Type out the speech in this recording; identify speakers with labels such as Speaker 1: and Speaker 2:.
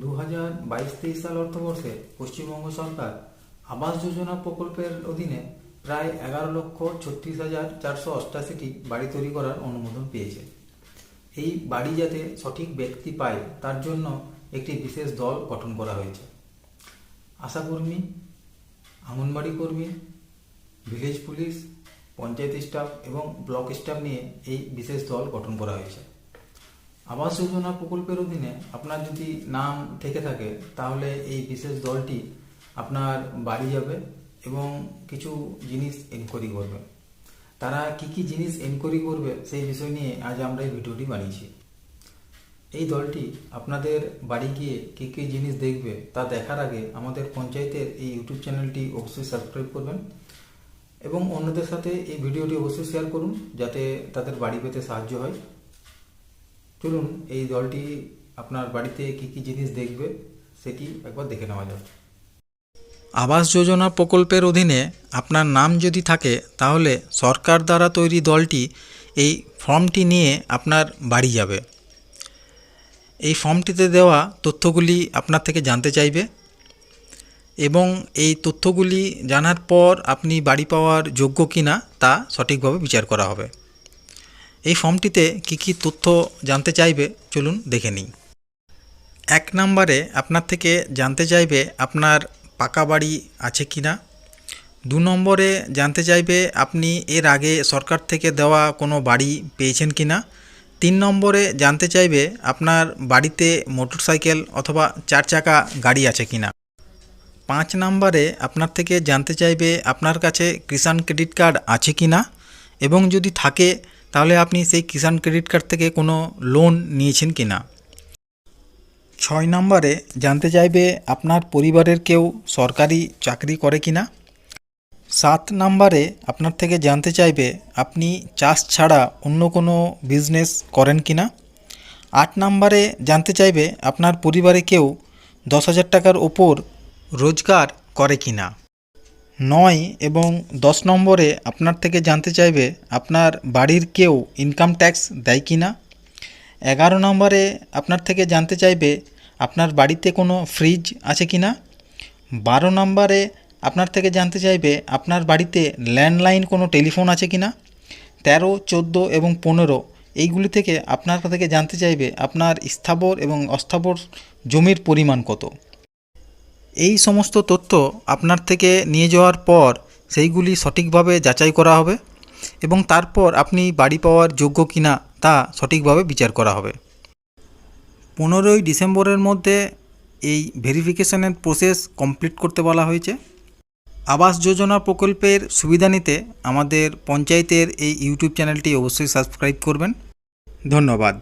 Speaker 1: দু হাজার বাইশ তেইশ সাল অর্থবর্ষে পশ্চিমবঙ্গ সরকার আবাস যোজনা প্রকল্পের অধীনে প্রায় এগারো লক্ষ ছত্রিশ হাজার চারশো অষ্টাশিটি বাড়ি তৈরি করার অনুমোদন পেয়েছে। এই বাড়ি যাতে সঠিক ব্যক্তি পায়, তার জন্য একটি বিশেষ দল গঠন করা হয়েছে। আশাকর্মী, আঙ্গনবাড়ি কর্মী, ভিলেজ পুলিশ, পঞ্চায়েত স্টাফ এবং ব্লক স্টাফ নিয়ে এই বিশেষ দল গঠন করা হয়েছে। আবাস যোজনা প্রকল্পের অধীনে আপনার যদি নাম থেকে থাকে, তাহলে এই বিশেষ দলটি আপনার বাড়ি যাবে এবং কিছু জিনিস এনকোয়ারি করবে। তারা কি কি জিনিস এনকোয়ারি করবে সেই বিষয় নিয়ে আজ আমরা এই ভিডিওটি বানিয়েছি। এই দলটি আপনাদের বাড়ি গিয়ে কী কী জিনিস দেখবে তা দেখার আগে আমাদের পঞ্চায়েতের এই ইউটিউব চ্যানেলটি অবশ্যই সাবস্ক্রাইব করবেন এবং অন্যদের সাথে এই ভিডিওটি অবশ্যই শেয়ার করুন, যাতে তাদের বাড়ি পেতে সাহায্য হয়। চলুন এই দলটি আপনার বাড়িতে কি কি জিনিস দেখবে সেটি একবার দেখে নেওয়া যাক।
Speaker 2: আবাস যোজনা প্রকল্পের অধীনে আপনার নাম যদি থাকে, তাহলে সরকার দ্বারা তৈরি দলটি এই ফর্মটি নিয়ে আপনার বাড়ি যাবে। এই ফর্মটিতে দেওয়া তথ্যগুলি আপনার থেকে জানতে চাইবে এবং এই তথ্যগুলি জানার পর আপনি বাড়ি পাওয়ার যোগ্য কিনা তা সঠিকভাবে বিচার করা হবে। এই ফর্মটিতে কি কি তথ্য জানতে চাইবে চলুন দেখে নিই। এক নম্বরে আপনার থেকে জানতে চাইবে আপনার পাকা বাড়ি আছে কি না। দু নম্বরে জানতে চাইবে আপনি এর আগে সরকার থেকে দেওয়া কোনো বাড়ি পেয়েছেন কি না। তিন নম্বরে জানতে চাইবে আপনার বাড়িতে মোটরসাইকেল অথবা চার চাকা গাড়ি আছে কি না। পাঁচ নম্বরে আপনার থেকে জানতে চাইবে আপনার কাছে কিষাণ ক্রেডিট কার্ড আছে কি না। এবং যদি থাকে তাহলে আপনি সেই কিষাণ ক্রেডিট কার্ড থেকে কোনো লোন নিয়েছেন কি না? ছয় নম্বরে, জানতে চাইবে আপনার পরিবারের কেউ সরকারি চাকরি করে কি না? সাত নম্বরে, আপনার থেকে জানতে চাইবে আপনি চাষ ছাড়া অন্য কোনো বিজনেস করেন কি না? আট নম্বরে, জানতে চাইবে আপনার পরিবারে কেউ দশ হাজার টাকার ওপর রোজগার করে কি না? নয় এবং দশ নম্বরে আপনার থেকে জানতে চাইবে, আপনার বাড়ির কেউ ইনকাম ট্যাক্স দেয় কি না এগারো নম্বরে আপনার থেকে জানতে চাইবে, আপনার বাড়িতে কোনো ফ্রিজ আছে কি না বারো নম্বরে আপনার থেকে জানতে চাইবে, আপনার বাড়িতে ল্যান্ডলাইন কোনো টেলিফোন আছে কি না তেরো, চোদ্দ এবং পনেরো এইগুলি থেকে আপনার থেকে জানতে চাইবে, আপনার স্থাবর এবং অস্থাবর জমির পরিমাণ কত? এই সমস্ত তথ্য আপনার থেকে নিয়ে যাওয়ার পর সেইগুলি সঠিকভাবে যাচাই করা হবে এবং তারপর আপনি বাড়ি পাওয়ার যোগ্য কিনা তা সঠিকভাবে বিচার করা হবে। পনেরোই ডিসেম্বরের মধ্যে এই ভেরিফিকেশনের প্রসেস কমপ্লিট করতে বলা হয়েছে। আবাস যোজনা প্রকল্পের সুবিধা নিতে আমাদের পঞ্চায়েতের এই ইউটিউব চ্যানেলটি অবশ্যই সাবস্ক্রাইব করবেন। ধন্যবাদ।